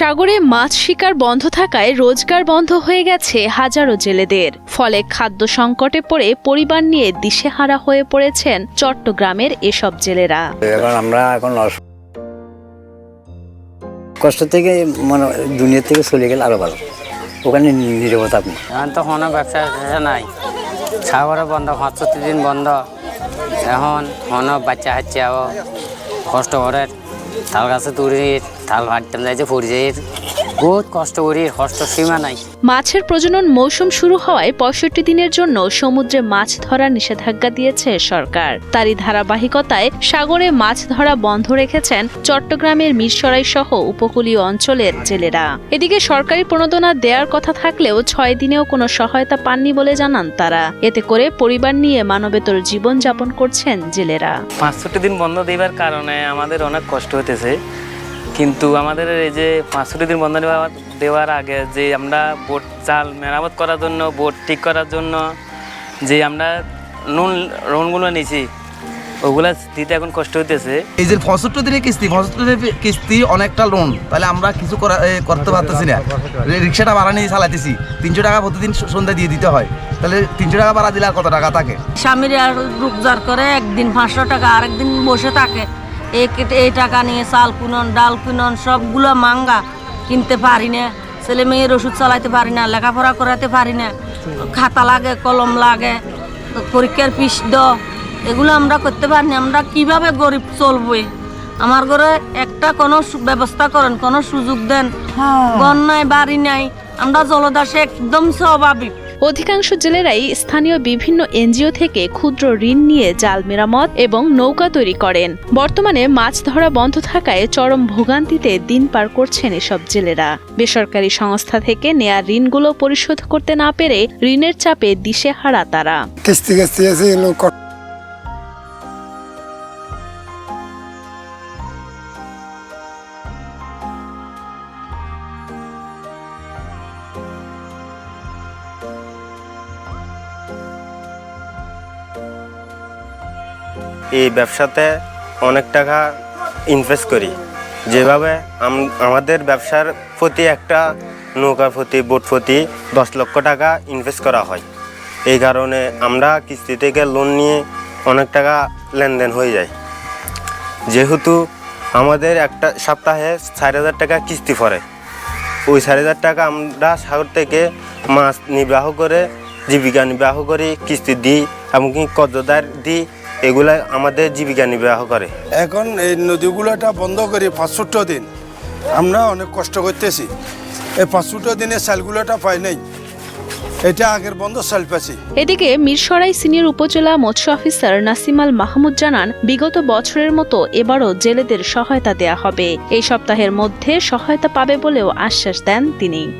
সাগরে মাছ শিকার বন্ধ থাকায় রোজগার বন্ধ হয়ে গেছে হাজারো জেলেদের। ফলে খাদ্য সংকটে পড়ে পরিবার নিয়ে দিশেহারা হয়ে পড়েছেন চট্টগ্রামের এসব জেলেরা। এখন আমরা এখন কষ্ট থেকে মানে দুনিয়া থেকে চলে গেলে আরও ভালো। ওখানে নিরবতা আপনি এখন তো কোনো ব্যবসা নাই। সাগরে বন্ধ পাঁচষট্টি দিন বন্ধ। এখন কোনো বাচ্চা হাচ্ছে কষ্ট করে थाव असं तुरी थाल वाटतं जायचं फोडजे বহুত কষ্ট করি কষ্ট সীমা নাই। মাছের প্রজনন মৌসুম শুরু হওয়ায় পঁয়ষট্টি দিনের জন্য সমুদ্রে মাছ ধরার নিষেধাজ্ঞা দিয়েছে সরকার। তারই ধারাবাহিকতায় সাগরে মাছ ধরা বন্ধ রেখেছেন চট্টগ্রামের মিরসরাই সহ উপকূলীয় অঞ্চলের জেলেরা। এদিকে সরকারি প্রণোদনা দেওয়ার কথা থাকলেও ছয় দিনেও কোনো সহায়তা পাননি বলে জানান তারা। এতে করে পরিবার নিয়ে মানবেতর জীবন যাপন করছেন জেলেরা। পাঁচষট্টি দিন বন্ধ দেবার কারণে আমাদের অনেক কষ্ট হতেছে কিন্তু আমাদের এই যে পাঁচষট্টি দিন বন্ধ দেওয়া- দেওয়ার আগে যে আমরা বোট চাল মেরামত করার জন্য বোট ঠিক করার জন্য যে আমরা লোন লোনগুলো নিয়েছি ওগুলা দিতে এখন কষ্ট হতেছে এই যে পঁচাত্তর দিনের কিস্তি পঁচাত্তর দিনের কিস্তি অনেকটা লোন তাহলে আমরা কিছু করা- করতে পারতেছি না। রিক্সাটা ভাড়া নিয়ে চালাইতেছি। তিনশো টাকা প্রতিদিন সন্ধ্যা দিয়ে দিতে হয়। তাহলে তিনশো টাকা ভাড়া দিলে আর কত টাকা থাকে? স্বামীর আর রোজগার করে একদিন পাঁচশো টাকা আরেকদিন বসে থাকে। এই কেটে- এই টাকা নিয়ে চাল কুনন ডাল কুনন সবগুলো মাঙ্গা কিনতে পারি না। ছেলে মেয়ের ওষুধ চালাইতে পারি না লেখাপড়া করাতে পারি না। খাতা লাগে কলম লাগে পরীক্ষার পিস দ এগুলো আমরা করতে পারি না। আমরা কীভাবে গরিব চলবই আমার ঘরে একটা কোনো ব্যবস্থা করেন কোনো সুযোগ দেন। ঘর নাই বাড়ি নাই। আমরা জলদাসে একদম স্বাভাবিক। অধিকাংশ জেলেরাই স্থানীয় বিভিন্ন এনজিও থেকে ক্ষুদ্র ঋণ নিয়ে জাল মেরামত এবং নৌকা তৈরি করেন। বর্তমানে মাছ ধরা বন্ধ থাকায় চরম ভোগান্তিতে দিন পার করছেন এসব জেলেরা। বেসরকারি সংস্থা থেকে নেয়া ঋণগুলো পরিশোধ করতে না পেরে ঋণের চাপে দিশে হারা তারা। কিস্তি কিস্তি এই ব্যবসাতে অনেক টাকা ইনভেস্ট করি। যেভাবে আমাদের ব্যবসার প্রতি একটা নৌকার প্রতি, বোট প্রতি দশ লক্ষ টাকা ইনভেস্ট করা হয়। এই কারণে আমরা কিস্তি থেকে লোন নিয়ে অনেক টাকা লেনদেন হয়ে যায়। যেহেতু আমাদের একটা সপ্তাহে চার হাজার টাকা কিস্তি পড়ে। ওই চার হাজার টাকা আমরা সাগর থেকে মাছ নির্বাহ করে, জীবিকা নির্বাহ করি কিস্তি দিই এমনকি কর্জদার দিই। এগুলা আমাদের জীবিকা নির্বাহ করে। এখন এই নদীগুলোটা বন্ধ করে পাঁচষট্টি দিন। আমরা অনেক কষ্ট করতেছি। এই পাঁচষট্টি দিনের চালগুলোটা পাই নাই। এটা আগের বন্ধ চাল পাচ্ছি এদিকে মিরসরাই সিনিয়র উপজেলা মৎস্য অফিসার নাসিমাল মাহমুদ জানান বিগত বছরের মতো এবারও জেলেদের সহায়তা দেয়া হবে। এই সপ্তাহের মধ্যে সহায়তা পাবে বলেও আশ্বাস দেন তিনি।